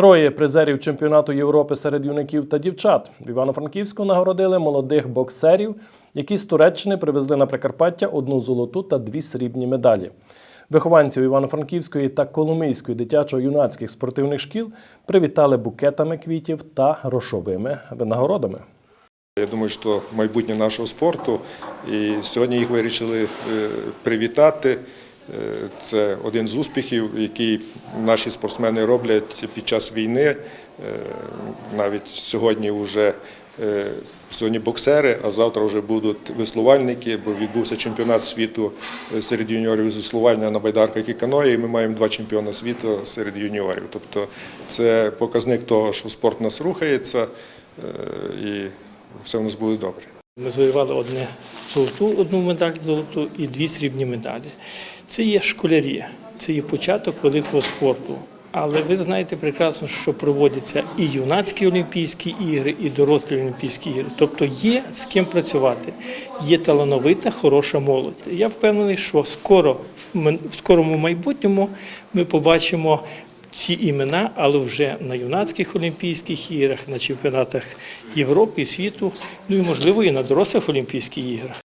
Троє призерів чемпіонату Європи серед юнаків та дівчат в Івано-Франківську нагородили молодих боксерів, які з Туреччини привезли на Прикарпаття одну золоту та дві срібні медалі. Вихованців Івано-Франківської та Коломийської дитячо-юнацьких спортивних шкіл привітали букетами квітів та грошовими винагородами. Я думаю, що майбутнє нашого спорту, і сьогодні їх вирішили е, привітати. Е, Це один з успіхів, який наші спортсмени роблять під час війни. Е, Навіть сьогодні вже е, сьогодні боксери, а завтра вже будуть веслувальники, бо відбувся чемпіонат світу серед юніорів з веслування на байдарках і каної. І ми маємо два чемпіони світу серед юніорів. Тобто це показник того, що спорт нас рухається і все в нас буде добре. Ми завоювали одне золоту, одну медаль золоту і дві срібні медалі. Це є школярі, це є початок великого спорту. Але ви знаєте прекрасно, що проводяться і юнацькі Олімпійські ігри, і дорослі Олімпійські ігри. Тобто є з ким працювати. Є талановита, хороша молодь. Я впевнений, що скоро в скорому майбутньому ми побачимо ці імена, але вже на юнацьких Олімпійських іграх, на чемпіонатах Європи світу, ну і можливо і на дорослих Олімпійських іграх.